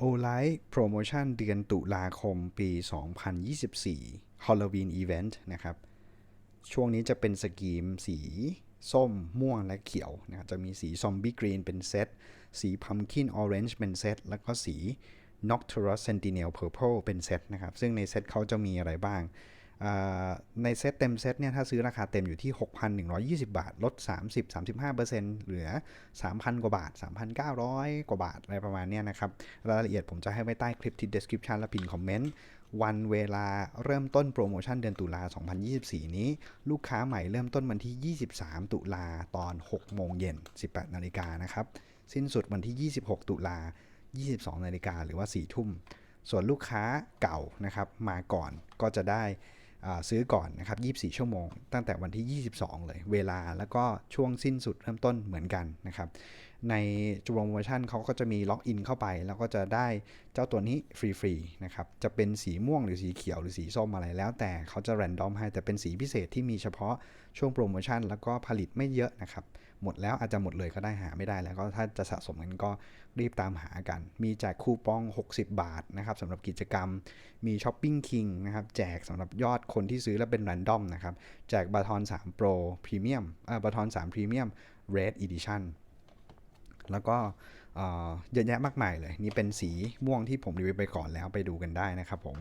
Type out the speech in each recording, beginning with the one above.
โอไลท์โปรโมชั่นเดือนตุลาคมปี 2024 Halloween Event นะครับ ช่วงนี้จะเป็นสกีมสีส้ม ม่วงและเขียวนะครับจะมีสีซอมบี้กรีนเป็นเซต สีพัมคินออเรนจ์เป็นเซต แล้วก็สี Nocturus Sentinel Purple เป็นเซตนะครับ ซึ่งในเซตเขาจะมีอะไรบ้าง ในเซตเต็มเซตเนี่ยถ้าซื้อราคาเต็มอยู่ที่ 6,120 บาท ลด 30-35%เหลือ 3,000 กว่าบาท 3,900 กว่าบาท อะไรประมาณเนี้ยนะครับ รายละเอียดผมจะให้ไว้ใต้คลิปที่ description และพินคอมเมนต์ วันเวลาเริ่มต้นโปรโมชั่นเดือนตุลา 2024 นี้ ลูกค้าใหม่เริ่มต้นวันที่ 23 ตุลาตอน 6 โมงเย็น 18 นาฬิกานะครับ สิ้นสุดวันที่ 26 ตุลา 22 นาฬิกาหรือว่า 4 ทุ่มส่วนลูกค้าเก่านะครับมาก่อนก็จะได้ ซื้อก่อนนะครับ 24 ชั่วโมง ตั้งแต่วันที่ 22 เลย เวลาแล้วก็ช่วงสิ้นสุดเริ่มต้นเหมือนกันนะครับในโปรโมชั่นเขาก็จะมีล็อกอินเข้าไป แล้วก็จะได้เจ้าตัวนี้ฟรีๆนะครับ จะเป็นสีม่วงหรือสีเขียวหรือสีส้มอะไรแล้ว แต่เขาจะแรนดอมให้แต่เป็นสีพิเศษที่มีเฉพาะช่วงโปรโมชั่น แล้วก็ผลิตไม่เยอะนะครับ หมดแล้วอาจจะหมดเลยก็ได้หาไม่ได้แล้วก็ถ้าจะสะสมกันก็รีบตามหากัน มีแจกคูปอง 60 บาทนะครับสำหรับกิจกรรมมีช้อปปิ้งคิงนะครับแจกสำหรับยอดคนที่ซื้อแล้วเป็นแรนดอมนะครับแจกบาทอน3 Pro Premium อ่าบาทอน3 Premium Red Edition แล้วก็เยอะแยะมากมายเลย นี่เป็นสีม่วงที่ผมรีวิวไปก่อนแล้วไปดูกันได้นะครับผม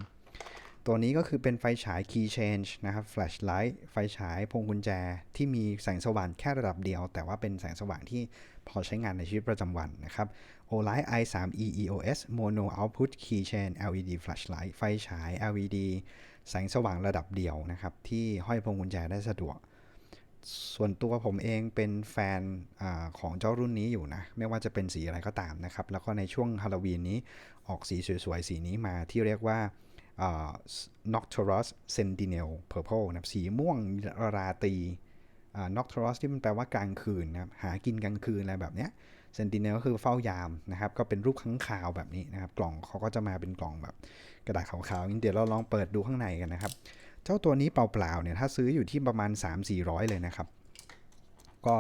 ตัวนี้ก็คือเป็นไฟฉาย Key Change นะครับ Flashlight ไฟฉายพวงกุญแจที่มีแสงสว่างแค่ระดับเดียว แต่ว่าเป็นแสงสว่างที่พอใช้งานในชีวิตประจำวันนะครับ Olight i3e EOS Mono Output Key Chain LED Flashlight ไฟฉาย LED แสงสว่างระดับเดียวนะครับที่ห้อยพวงกุญแจได้สะดวก ส่วนตัวผมเองเป็นแฟนอของเจ้ารุ่นนี้อยู่นะ ไม่ว่าจะเป็นสีอะไรก็ตามนะครับ แล้วก็ในช่วงฮาโลวีนนี้ออกสีสวยๆ สีนี้มาที่เรียกว่า Nocturus Sentinel Purple นะครับสีม่วงราตรี Nocturus ที่มันแปลว่ากลางคืนนะครับหากินกลางคืนอะไรแบบเนี้ย Sentinel ก็คือเฝ้ายามนะครับ ก็เป็นรูปข้างคาวแบบนี้นะครับ กล่องเขาก็จะมาเป็นกล่องแบบกระดาษขาวๆเดี๋ยวเราลองเปิดดูข้างในกันนะครับ เจ้าตัวนี้เปล่าๆเนี่ยถ้าซื้ออยู่ที่ประมาณ 3-400 เลยนะครับ ก็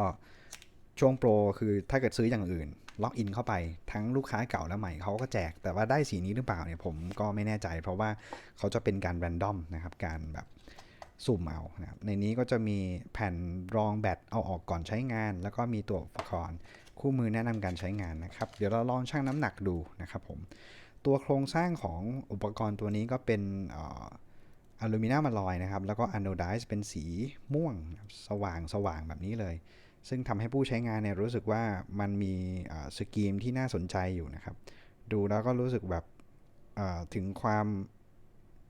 ช่วงโปรคือถ้าเกิดซื้ออย่างอื่น ล็อกอินเข้าไปทั้งลูกค้าเก่าและใหม่เขาก็แจก แต่ว่าได้สีนี้หรือเปล่าเนี่ยผมก็ไม่แน่ใจ เพราะว่าเขาจะเป็นการแรนดอมนะครับการแบบสุ่มเอานะครับในนี้ก็จะมีแผ่นรองแบตเอาออกก่อนใช้งาน แล้วก็มีตัวอุปกรณ์คู่มือแนะนำการใช้งานนะครับ เดี๋ยวเราลองชั่งน้ำหนักดูนะครับผมตัวโครงสร้างของอุปกรณ์ตัวนี้ก็เป็นเอลูมิเนียมอลลอยนะครับ แล้วก็อะโนไดซ์เป็นสีม่วงสว่างสว่างแบบนี้เลย ซึ่งทำให้ผู้ใช้งานเนี่ยรู้สึกว่ามันมีสกรีมที่น่าสนใจอยู่นะครับ ดูแล้วก็รู้สึกแบบถึงความ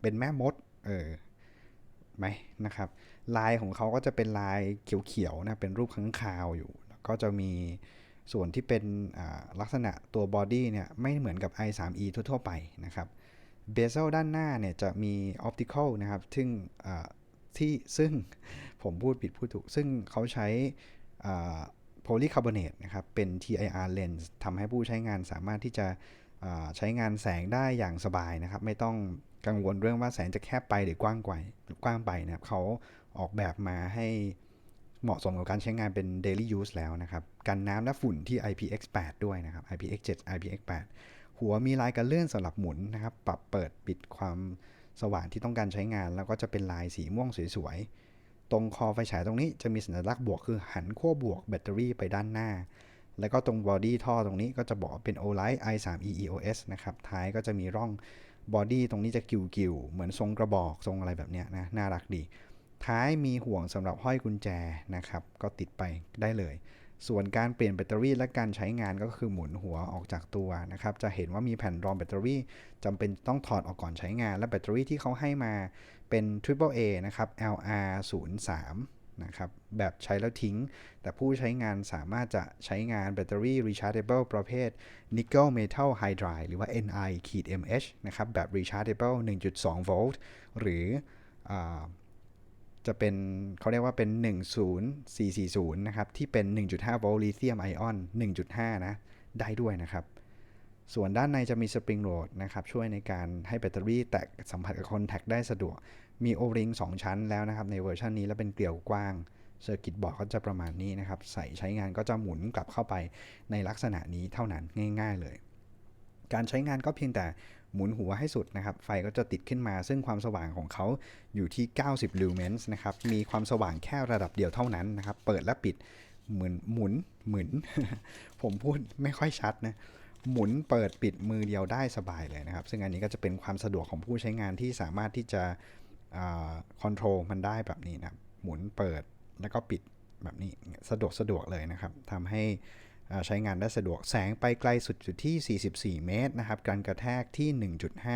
เป็นแม่มด เออไหมนะครับ ลายของเขาก็จะเป็นลายเขียวๆนะเป็นรูปข้างคาวอยู่ แล้วก็จะมีส่วนที่เป็นลักษณะตัวบอดี้เนี่ยไม่เหมือนกับ i3e ทั่วๆไปนะครับ เบเซลด้านหน้าเนี่ยจะมีออปติคอลนะครับ ซึ่งที่ซึ่งผมพูดผิดพูดถูก ซึ่งเขาใช้โพลีคาร์บอเนตนะครับ เป็น TIR lens ทำให้ผู้ใช้งานสามารถที่จะใช้งานแสงได้อย่างสบายนะครับ ไม่ต้องกังวลเรื่องว่าแสงจะแคบไปหรือกว้างไกวกว้างไปนะครับเขาออกแบบมาให้เหมาะสมกับการใช้งานเป็น daily use แล้วนะครับ กันน้ำและฝุ่นที่ IPX8 ด้วยนะครับ IPX7 IPX8 หัวมีลายการเลื่อนสำหรับหมุนนะครับ ปรับเปิดปิดความสว่างที่ต้องการใช้งาน แล้วก็จะเป็นลายสีม่วงสวยๆ ตรงคอไฟฉายตรงนี้จะมีสัญลักษณ์บวกคือหันขั้วบวกแบตเตอรี่ไปด้านหน้า แล้วก็ตรงบอดี้ท่อตรงนี้ก็จะบอกว่าเป็น Olight i3e EOS นะครับ ท้ายก็จะมีร่องบอดี้ตรงนี้จะกิวๆเหมือนทรงกระบอกทรงอะไรแบบเนี้ยนะ น่ารักดี ท้ายมีห่วงสำหรับห้อยกุญแจนะครับ ก็ติดไปได้เลย ส่วนการเปลี่ยนแบตเตอรี่และการใช้งานก็คือหมุนหัวออกจากตัวนะครับ จะเห็นว่ามีแผ่นรองแบตเตอรี่จำเป็นต้องถอดออกก่อนใช้งาน และแบตเตอรี่ที่เขาให้มาเป็น Triple A นะครับ LR03 นะครับ แบบใช้แล้วทิ้ง แต่ผู้ใช้งานสามารถจะใช้งานแบตเตอรี่ rechargeable ประเภท nickel metal hydride หรือว่า Ni-MH นะครับ แบบ rechargeable 1.2 โวลต์หรืออ จะเป็นเขาเรียกว่าเป็น 10440 นะครับ ที่เป็น 1.5 โวลต์ลิเธียมไอออน 1.5 นะ ได้ด้วยนะครับ ส่วนด้านในจะมีสปริงโหลดนะครับ ช่วยในการให้แบตเตอรี่แตกสัมผัสกับคอนแทคได้สะดวก มีโอริง2ชั้นแล้วนะครับ ในเวอร์ชันนี้แล้วเป็นเกลียวกว้างเซอร์กิตบอร์ดก็จะประมาณนี้นะครับ ใส่ใช้งานก็จะหมุนกลับเข้าไปในลักษณะนี้เท่านั้นง่าย ๆเลย การใช้งานก็เพียงแต่ หมุนหัวให้สุดนะครับ ไฟก็จะติดขึ้นมา ซึ่งความสว่างของเขาอยู่ที่ 90 ลูเมนส์นะครับ มีความสว่างแค่ระดับเดียวเท่านั้นนะครับ เปิดและปิดเหมือนหมุนเหมือนผมพูดไม่ค่อยชัดนะ หมุนเปิดปิดมือเดียวได้สบายเลยนะครับ ซึ่งอันนี้ก็จะเป็นความสะดวกของผู้ใช้งานที่สามารถที่จะคอนโทรลมันได้แบบนี้นะหมุนเปิดแล้วก็ปิดแบบนี้สะดวกสะดวกเลยนะครับทำให้ ใช้งานได้สะดวกแสงไปไกลสุดอยู่ที่ 44 เมตรนะครับการกระแทกที่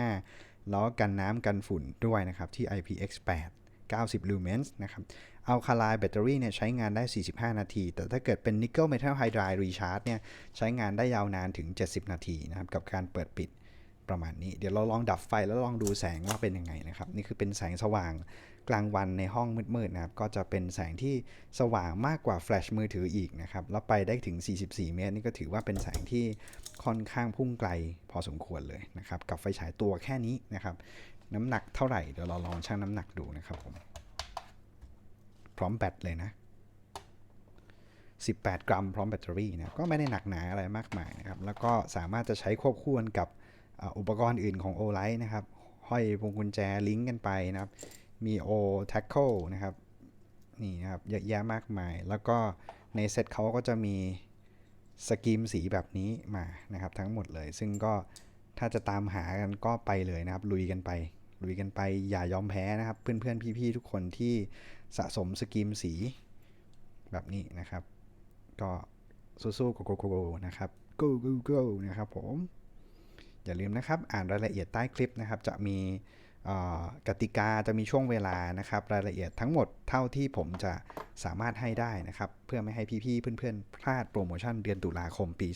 1.5 แล้วกันน้ำกันฝุ่นด้วยนะครับที่ IPX8 90 ลูเมนส์นะครับเอาคาไลแบตเตอรี่เนี่ยใช้งานได้ 45 นาที แต่ถ้าเกิดเป็นนิกเกิลเมทัลไฮดรายรีชาร์จเนี่ยใช้งานได้ยาวนานถึง 70 นาทีนะครับกับการเปิดปิดประมาณนี้ เดี๋ยวเราลองดับไฟแล้วลองดูแสงว่าเป็นยังไงนะครับ นี่คือเป็นแสงสว่าง กลางวันในห้องมืดๆนะครับ ก็จะเป็นแสงที่สว่างมากกว่าแฟลชมือถืออีกนะครับ แล้วไปได้ถึง 44 เมตร นี่ก็ถือว่าเป็นแสงที่ค่อนข้างพุ่งไกลพอสมควรเลยนะครับ กับไฟฉายตัวแค่นี้นะครับ น้ำหนักเท่าไหร่ เดี๋ยวเราลองชั่งน้ำหนักดูนะครับผม พร้อมแบตเลยนะ 18 กรัม พร้อมแบตเตอรี่นะ ก็ไม่ได้หนักหนาอะไรมากมายนะครับ แล้วก็สามารถจะใช้ควบคู่กันกับอุปกรณ์อื่นของ o l i t นะครับห้อยพวงกุญแจลิงก์กันไปนะครับ มี O Tackle นะครับ นี่นะครับ เยอะแยะมากมาย แล้วก็ในเซตเขาก็จะมีสกรีมสีแบบนี้มานะครับ ทั้งหมดเลย ซึ่งก็ถ้าจะตามหากันก็ไปเลยนะครับ ลุยกันไป ลุยกันไปอย่ายอมแพ้นะครับ เพื่อนๆ พี่ๆ ทุกคนที่สะสมสกรีมสีแบบนี้นะครับ ก็สู้ๆ go go go go นะครับ go go go นะครับผม อย่าลืมนะครับ อ่านรายละเอียดใต้คลิปนะครับ จะมี กติกาจะมีช่วงเวลานะครับ รายละเอียดทั้งหมดเท่าที่ผมจะสามารถให้ได้นะครับ เพื่อไม่ให้พี่ๆ เพื่อนๆ พลาดโปรโมชั่นเดือนตุลาคมปี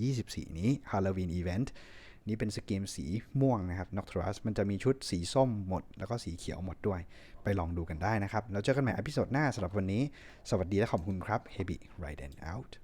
2024 นี้ Halloween Event นี่เป็นสกีมสีม่วงนะครับ Nocturus มันจะมีชุดสีส้มหมด แล้วก็สีเขียวหมดด้วย ไปลองดูกันได้นะครับ แล้วเจอกันใหม่อพิโซดหน้าสำหรับวันนี้ สวัสดีและขอบคุณครับ Heavy Ride and Out